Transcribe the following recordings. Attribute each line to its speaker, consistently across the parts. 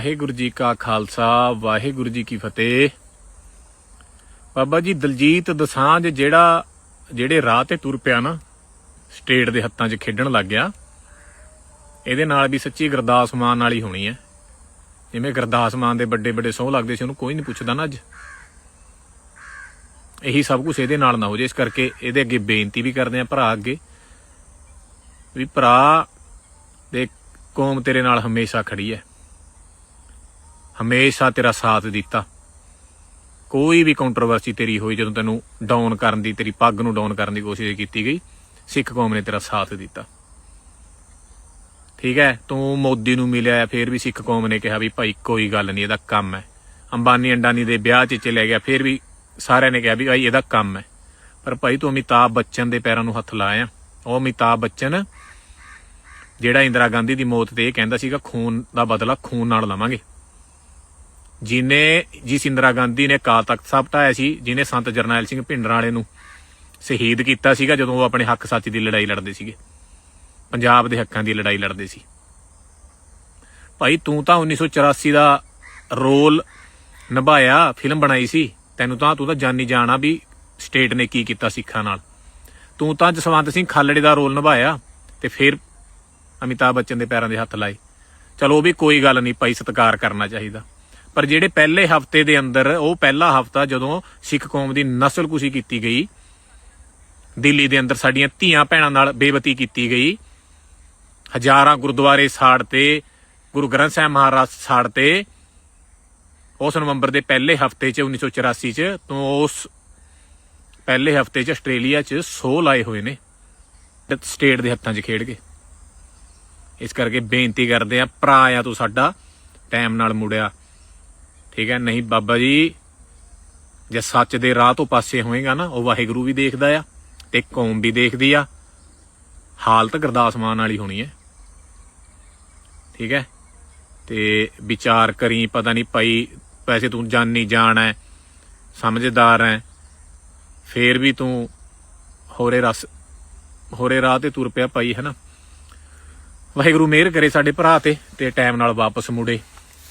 Speaker 1: ਵਾਹਿਗੁਰੂ ਜੀ ਕਾ ਖਾਲਸਾ, ਵਾਹਿਗੁਰੂ ਜੀ ਕੀ ਫਤਿਹ। ਬਾਬਾ ਜੀ, ਦਲਜੀਤ ਦਸਾਂਝ ਜਿਹੜਾ, ਜਿਹੜੇ ਰਾਹ ਤੇ ਤੁਰ ਪਿਆ ਨਾ, ਸਟੇਟ ਦੇ ਹੱਥਾਂ 'ਚ ਖੇਡਣ ਲੱਗ ਗਿਆ, ਇਹਦੇ ਨਾਲ ਵੀ ਸੱਚੀ ਗੁਰਦਾਸ ਮਾਨ ਨਾਲ ਹੀ ਹੋਣੀ ਹੈ। ਜਿਵੇਂ ਗੁਰਦਾਸ ਮਾਨ ਦੇ ਵੱਡੇ ਵੱਡੇ ਸੋਹ ਲੱਗਦੇ ਸੀ, ਉਹਨੂੰ ਕੋਈ ਨਹੀਂ ਪੁੱਛਦਾ ਨਾ ਅੱਜ। ਇਹੀ ਸਭ ਕੁਝ ਇਹਦੇ ਨਾਲ ਨਾ ਹੋ ਜੇ ਇਸ ਕਰਕੇ ਇਹਦੇ ਅੱਗੇ ਬੇਨਤੀ ਵੀ ਕਰਦੇ ਆ ਭਰਾ ਅੱਗੇ, ਵੀ ਭਰਾ ਦੇ ਕੌਮ ਤੇਰੇ ਨਾਲ ਹਮੇਸ਼ਾ ਖੜੀ ਹੈ। ਹਮੇਸ਼ਾ ਤੇਰਾ ਸਾਥ ਦਿੱਤਾ। ਕੋਈ ਵੀ ਕੰਟਰੋਵਰਸੀ ਤੇਰੀ ਹੋਈ ਜਦੋਂ ਤੈਨੂੰ ਡਾਊਨ ਕਰਨ ਦੀ, ਤੇਰੀ ਪੱਗ ਨੂੰ ਡਾਊਨ ਕਰਨ ਦੀ ਕੋਸ਼ਿਸ਼ ਕੀਤੀ ਗਈ, ਸਿੱਖ ਕੌਮ ਨੇ ਤੇਰਾ ਸਾਥ ਦਿੱਤਾ। ਠੀਕ ਹੈ, ਤੂੰ ਮੋਦੀ ਨੂੰ ਮਿਲਿਆ, ਫਿਰ ਵੀ ਸਿੱਖ ਕੌਮ ਨੇ ਕਿਹਾ ਵੀ ਭਾਈ ਕੋਈ ਗੱਲ ਨਹੀਂ, ਇਹਦਾ ਕੰਮ ਹੈ। ਅੰਬਾਨੀ ਅੰਡਾਨੀ ਦੇ ਵਿਆਹ 'ਚ ਚਲੇ ਗਿਆ, ਫਿਰ ਵੀ ਸਾਰਿਆਂ ਨੇ ਕਿਹਾ ਵੀ ਭਾਈ ਇਹਦਾ ਕੰਮ ਹੈ। ਪਰ ਭਾਈ ਤੂੰ ਅਮਿਤਾਭ ਬੱਚਨ ਦੇ ਪੈਰਾਂ ਨੂੰ ਹੱਥ ਲਾਇਆ। ਉਹ ਅਮਿਤਾਭ ਬੱਚਨ, ਜਿਹੜਾ ਇੰਦਰਾ ਗਾਂਧੀ ਦੀ ਮੌਤ ਤੇ ਇਹ ਕਹਿੰਦਾ ਸੀਗਾ, ਖੂਨ ਦਾ ਬਦਲਾ ਖੂਨ ਨਾਲ ਲਵਾਂਗੇ। ਜਿਨੇ ਜਿਸ ਇੰਦਰਾ ਗਾਂਧੀ ਨੇ ਕਾਲ ਤਖਤ ਸਾਹਿਬ ਢਾਇਆ ਸੀ, ਜਿਨੇ ਸੰਤ ਜਰਨੈਲ ਸਿੰਘ ਭਿੰਡਰਾਂ ਵਾਲੇ ਨੂੰ ਸ਼ਹੀਦ ਕੀਤਾ ਸੀਗਾ ਜਦੋਂ ਉਹ ਆਪਣੇ ਹੱਕ ਸੱਚ ਦੀ ਲੜਾਈ ਲੜਦੇ ਸੀਗੇ। ਪੰਜਾਬ ਦੇ ਹੱਕਾਂ ਦੀ ਲੜਾਈ ਲੜਦੇ ਸੀ। ਭਾਈ ਤੂੰ ਤਾਂ 1984 ਦਾ ਰੋਲ ਨਿਭਾਇਆ, ਫਿਲਮ ਬਣਾਈ ਸੀ। ਤੈਨੂੰ ਤਾਂ, ਤੂੰ ਤਾਂ ਜਾਨੀ ਜਾਣਾ ਵੀ ਸਟੇਟ ਨੇ ਕੀ ਕੀਤਾ ਸਿੱਖਾਂ ਨਾਲ। ਤੂੰ ਤਾਂ ਜਸਵੰਤ ਸਿੰਘ ਖਾਲੜੇ ਦਾ ਰੋਲ ਨਿਭਾਇਆ ਤੇ ਫਿਰ ਅਮਿਤਾਭ ਬੱਚਨ ਦੇ ਪੈਰਾਂ ਦੇ ਹੱਥ ਲਾਏ। ਚਲੋ ਉਹ ਵੀ ਕੋਈ ਗੱਲ ਨਹੀਂ, ਭਾਈ ਸਤਿਕਾਰ ਕਰਨਾ ਚਾਹੀਦਾ। ਪਰ ਜਿਹੜੇ ਪਹਿਲੇ ਹਫ਼ਤੇ ਦੇ ਅੰਦਰ, ਉਹ ਪਹਿਲਾ ਹਫਤਾ ਜਦੋਂ ਸਿੱਖ ਕੌਮ ਦੀ ਨਸਲਕੁਸ਼ੀ ਕੀਤੀ ਗਈ, ਦਿੱਲੀ ਦੇ ਅੰਦਰ ਸਾਡੀਆਂ ਧੀਆਂ ਭੈਣਾਂ ਨਾਲ ਬੇਬਤੀ ਕੀਤੀ ਗਈ, ਹਜ਼ਾਰਾਂ ਗੁਰਦੁਆਰੇ ਸਾੜ ਤੇ, ਗੁਰੂ ਗ੍ਰੰਥ ਸਾਹਿਬ ਮਹਾਰਾਜ ਸਾੜ ਤੇ, ਉਸ ਨਵੰਬਰ ਦੇ ਪਹਿਲੇ ਹਫ਼ਤੇ 'ਚ 1984 'ਚ, ਤੋਂ ਉਸ ਪਹਿਲੇ ਹਫ਼ਤੇ 'ਚ ਆਸਟ੍ਰੇਲੀਆ 'ਚ ਸੋ ਲਾਏ ਹੋਏ ਨੇ ਸਟੇਟ ਦੇ ਹੱਥਾਂ 'ਚ ਖੇਡ ਕੇ। ਇਸ ਕਰਕੇ ਬੇਨਤੀ ਕਰਦੇ ਆ ਭਰਾ ਆ ਤੂੰ ਸਾਡਾ ਟਾਈਮ ਨਾਲ ਮੁੜਿਆ। ਠੀਕ ਹੈ, ਨਹੀਂ ਬਾਬਾ ਜੀ, ਜੇ ਸੱਚ ਦੇ ਰਾਹ ਤੋਂ ਪਾਸੇ ਹੋਏਗਾ ਨਾ, ਉਹ ਵਾਹਿਗੁਰੂ ਵੀ ਦੇਖਦਾ ਆ ਤੇ ਕੌਮ ਵੀ ਦੇਖਦੀ ਆ। ਹਾਲਤ ਗੁਰਦਾਸ ਮਾਨ ਵਾਲੀ ਹੋਣੀ ਹੈ। ਠੀਕ ਹੈ, ਤੇ ਵਿਚਾਰ ਕਰੀ, ਪਤਾ ਨਹੀਂ ਭਾਈ, ਪੈਸੇ ਤੂੰ ਜਾਣੀ ਜਾਣ ਹੈ, ਸਮਝਦਾਰ ਹੈ, ਫੇਰ ਵੀ ਤੂੰ ਹੋਰੇ ਰਸ, ਹੋਰੇ ਰਾਹ ਤੇ ਤੁਰ ਪਿਆ ਭਾਈ ਹੈ ਨਾ ਵਾਹਿਗੁਰੂ ਮਿਹਰ ਕਰੇ ਸਾਡੇ ਭਰਾ ਤੇ ਤੇ ਟਾਈਮ ਨਾਲ ਵਾਪਸ ਮੁੜੇ।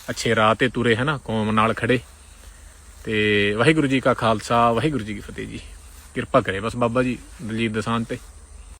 Speaker 1: ਅੱਛੇ ਰਾਹ ਤੇ ਤੁਰੇ, ਹਨਾ, ਕੌਮ ਨਾਲ ਖੜੇ। ਤੇ ਵਾਹਿਗੁਰੂ ਜੀ ਕਾ ਖਾਲਸਾ, ਵਾਹਿਗੁਰੂ ਜੀ ਕੀ ਫਤਿਹ ਜੀ। ਕਿਰਪਾ ਕਰੇ ਬਸ ਬਾਬਾ ਜੀ ਦਲੀਪ ਦਸਾਂਝ ਤੇ